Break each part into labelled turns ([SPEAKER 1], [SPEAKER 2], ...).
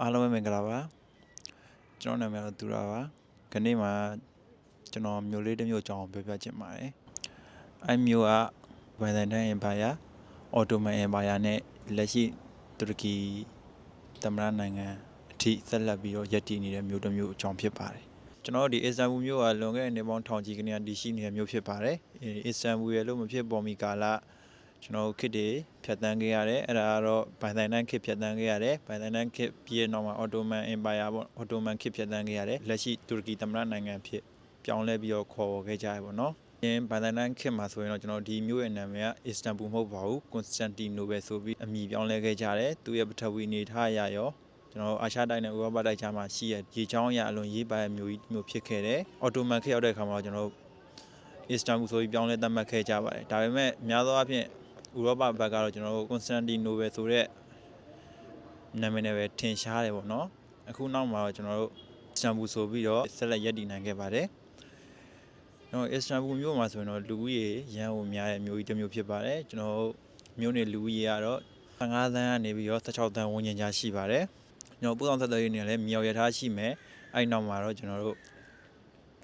[SPEAKER 1] အားလုံးပဲမင်္ဂလာပါကျွန်တော်နာမည်ကတော့သူရာပါခနေ့မှာကျွန်တော်မျိုးလေးတစ်မျိုးအကြောင်းပြောပြချင်ပါတယ်အဲမျိုးကဗန်ဒန်တန်အင်ပါယာအော်တိုမန်အင်ပါယာနဲ့လက်ရှိတူရကီသမ္မတနိုင်ငံအထိဆက်လက်ပြီးတော့ယက်တည်နေတဲ့မျိုးတစ်မျိုးအကြောင်းဖြစ်ပါတယ်ကျွန်တော်တို့ဒီအစ္စတန်ဘူမြို့ကလွန်ခဲ့တဲ့နှစ်ပေါင်းထောင်ချီကနေတည်ရှိနေတဲ့မြို့ဖြစ်ပါတယ်အဲအစ္စတန်ဘူရဲ့လို့မဖြစ်ပေါ်မီကာလ ကျွန်တော်တို့ခေတ်တွေဖြတ်တန်းခဲ့ရတယ်အဲ့ဒါကတော့ဘိုင်ဇန်တန်ခေတ်ဖြတ်တန်းခဲ့ရတယ်ဘိုင်ဇန်တန်ခေတ်ပြီးတဲ့နောက်မှာအော်တိုမန်အင်ပါယာပေါ့အော်တိုမန်ခေတ်ဖြတ်တန်းခဲ့ရတယ်လက်ရှိတူရကီသမ္မတနိုင်ငံဖြစ်ပြောင်းလဲပြီးတော့ခေါ်ခဲ့ကြရပါတော့အင်းဘိုင်ဇန်တန်ခေတ်မှာဆိုရင်တော့ကျွန်တော်ဒီမြို့ရဲ့နာမည်ကအစ္စတန်ဘူမဟုတ်ပါဘူးကွန်စတန်တီနိုပဲဆိုပြီးအမည်ပြောင်းလဲခဲ့ကြတယ်သူရဲ့ပထဝီအနေထားအရရောကျွန်တော်အာရှတိုက်နဲ့ဥရောပတိုက်ခြားမှာရှိရရေချောင်းရအလွန်ရေးပါတဲ့မျိုးကြီးမျိုးဖြစ်ခဲ့တယ်။အော်တိုမန်ခေတ်ရောက်တဲ့အခါမှာကျွန်တော်တို့အစ္စတန်ဘူဆိုပြီးပြောင်းလဲသတ်မှတ်ခဲ့ကြပါတယ်။ဒါပေမဲ့များသောအားဖြင့် ဥရောပဘက်ကတော့ကျွန်တော်တို့ကွန်စတန်တီနိုပဲဆိုတဲ့နာမည်နဲ့ပဲထင်ရှားတယ်ပေါ့နော်။အခုနောက်မှာတော့ကျွန်တော်တို့အစ္စတန်ဘူဆိုပြီးတော့ဆက်လက်ရပ်တည်နိုင်ခဲ့ပါတယ်။ကျွန်တော်အစ္စတန်ဘူမြို့မှာဆိုရင်တော့လူဦးရေရန်ကုန်များတဲ့မြို့ကြီးတစ်မြို့ဖြစ်ပါတယ်။ကျွန်တော်တို့မြို့နယ်လူဦးရေကတော့15သန်းကနေပြီးတော့16သန်းဝန်းကျင်ကြားရှိပါတယ်။ကျွန်တော်ပူဆောင်သက်သက်ရေးနေလည်းမြောက်ရထားရှိမယ်အဲ့နောက်မှာတော့ကျွန်တော်တို့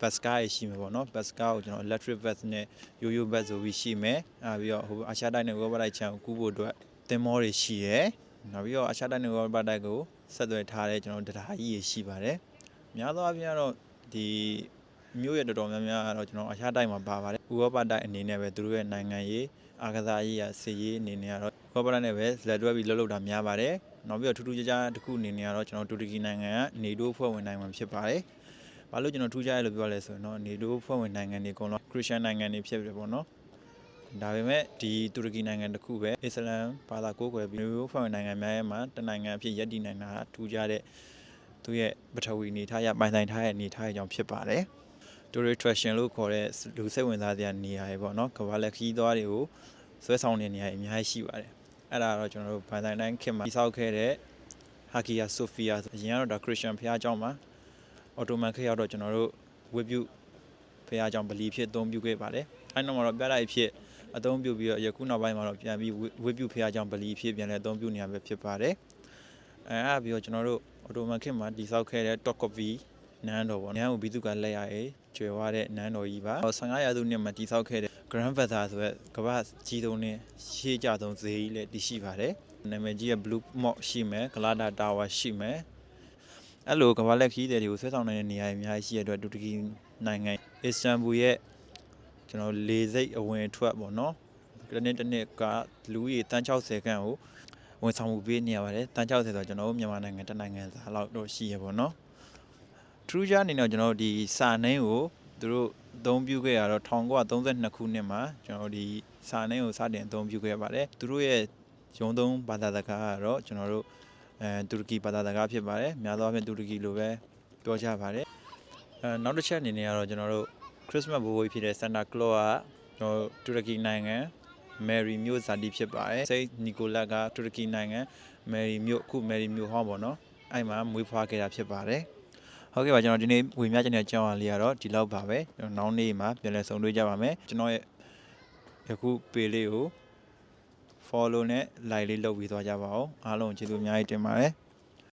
[SPEAKER 1] bus car ရရှိမယ်ပေါ့နော် bus car ကိုကျွန်တော် electric bus နဲ့ရိုးရိုး bus ဆိုပြီးရှိမယ်အဲပြီးတော့ဟိုအာရှတိုက်နဲ့ဝေါ်ဘတိုက်ချန်ကိုကူးဖို့အတွက်သင်္ဘောတွေရှိရယ်နောက်ပြီးတော့အာရှတိုက်နဲ့ဝေါ်ဘတိုက်ကိုဆက်သွယ်ထားတဲ့ကျွန်တော်တို့တရားကြီးတွေရှိပါတယ်များသောအားဖြင့်ကတော့ဒီမြို့ရဲ့တော်တော်များများကတော့ကျွန်တော်အာရှတိုက်မှာပါပါတယ်ဥရောပတိုက်အနေနဲ့ပဲသူတို့ရဲ့နိုင်ငံရေးအာကစားရေးရစီရေးအနေနဲ့ကတော့ဥရောပတိုက်နဲ့ပဲလက်တွဲပြီးလှုပ်လှုပ်တာများပါတယ်နောက်ပြီးတော့ထူးထူးခြားခြားတစ်ခုအနေနဲ့ကတော့ကျွန်တော်တူရကီနိုင်ငံကနေတိုးဖွဲ့ဝင်နိုင်ငံဖြစ်ပါတယ်။ ဘာလို့ကျွန်တော်ထူးခြားရလို့ပြောလဲဆိုရင်တော့နေတိုးဖွဲ့ဝင်နိုင်ငံတွေအကုန်လုံးခရစ်ယာန်နိုင်ငံတွေဖြစ်ပြီပေါ့နော်ဒါပေမဲ့ဒီတူရကီနိုင်ငံတစ်ခုပဲအစ္စလမ်ဘာသာကိုးကွယ်ပြီးမျိုးဖွဲ့ဝင်နိုင်ငံများရဲ့မှာတနိုင်ငံဖြစ်ရပ်တည်နိုင်တာထူးခြားတဲ့သူရဲ့ပထဝီအနေထားရပိုင်ဆိုင်ထားတဲ့အနေထားအကြောင်းဖြစ်ပါတယ်။ tourist attraction လို့ခေါ်တဲ့လူစိတ်ဝင်စားစရာနေရာတွေပေါ့နော်။ကမ္ဘာလက်ခီးသွားတွေကိုဆွဲဆောင်တဲ့နေရာတွေအများကြီးရှိပါတယ်။အဲ့ဒါတော့ကျွန်တော်တို့ဘိုင်ဆိုင်တိုင်းခင်မှာဆောက်ခဲ့တဲ့ Hagia Sophia အရင်ကတော့ဒါ Christian ဘုရားကျောင်းမှာ အော်တိုမန်ခေတ်ရောက်တော့ကျွန်တော်တို့ဝိပုဖရာကြောင့်ဗလီဖြစ်အသုံးပြုခဲ့ပါတယ်အဲ့နောက်မှာတော့ပြတာဖြစ်အသုံးပြုပြီးတော့ယခုနောက်ပိုင်းမှာတော့ပြန်ပြီးဝိပုဖရာကြောင့်ဗလီဖြစ်ပြန်လဲအသုံးပြုနေရပဲဖြစ်ပါတယ်အဲအားပြီးတော့ကျွန်တော်တို့အော်တိုမန်ခေတ်မှာတည်ဆောက်ခဲ့တဲ့ Top Coffee နန်းတော်ပေါ့နန်းကိုဘိသူကလက်ရရဲကျွယ်ဝတဲ့နန်းတော်ကြီးပါ15ရာစုနှစ်မှာတည်ဆောက်ခဲ့တဲ့ Grand Father ဆိုတဲ့ကမ္ဘာကြီးဆုံးနဲ့ရှေးကြဆုံးဈေးကြီးလည်းတည်ရှိပါတယ်နာမည်ကြီးရဲ့ Blue Mock ရှိမယ် Galata Tower ရှိမယ် အဲ့လိုကမ္ဘာလက်ခီးတဲ့တွေကိုဆွဲဆောင်နေတဲ့နေရာတွေအများကြီးရှိရတဲ့အတွက်တူရကီနိုင်ငံအစ္စတန်ဘူရဲ့ကျွန်တော်လေစိတ်အဝင်အထွက်ပေါ့နော်ဒီနေ့တစ်နေ့ကလူကြီးတန်း60ခန့်ကိုဝန်ဆောင်မှုပေးနေရပါတယ်တန်း60ဆိုတော့ကျွန်တော်တို့မြန်မာနိုင်ငံတစ်နိုင်ငံသားလောက်တော့ရှိရပေါ့နော် True ကြအနေနဲ့ကျွန်တော်တို့ဒီစာနှင်းကိုသူတို့အသုံးပြုခဲ့ရတော့1932ခုနှစ်မှာကျွန်တော်တို့ဒီစာနှင်းကိုစတင်အသုံးပြုခဲ့ပါတယ်သူတို့ရဲ့ရုံးသုံးဘာသာစကားကတော့ကျွန်တော်တို့ အဲတူရကီဘာသာစကားဖြစ်ပါတယ်များသောအားဖြင့်တူရကီလိုပဲပြောကြပါတယ်အဲနောက်တစ်ချက်အနေနဲ့ကတော့ကျွန်တော်တို့ခရစ်စမတ်ဘိုးဘွေးဖြစ်တဲ့ Santa Claus ကကျွန်တော်တို့တူရကီနိုင်ငံမယ်ရီမြို့ဇာတိဖြစ်ပါတယ်စိတ်နီကိုလတ်ကတူရကီနိုင်ငံမယ်ရီမြို့အခုမယ်ရီမြို့ဟောင်းပေါ့နော်အဲ့မှာမွေးဖွားခဲ့တာဖြစ်ပါတယ်ဟုတ်ကဲ့ပါကျွန်တော်ဒီနေ့ဝေမျှချင်တဲ့အကြောင်းအရာလေးကတော့ဒီလောက်ပါပဲကျွန်တော်နောက်နေ့မှာပြန်လည်ဆုံတွေ့ကြပါမယ်ကျွန်တော်ရဲ့ယခုပေလေးကို follow နဲ့ like လေးလုပ်ပြီးသွားကြပါဦးအားလုံးကျေးဇူးအများကြီးတင်ပါတယ်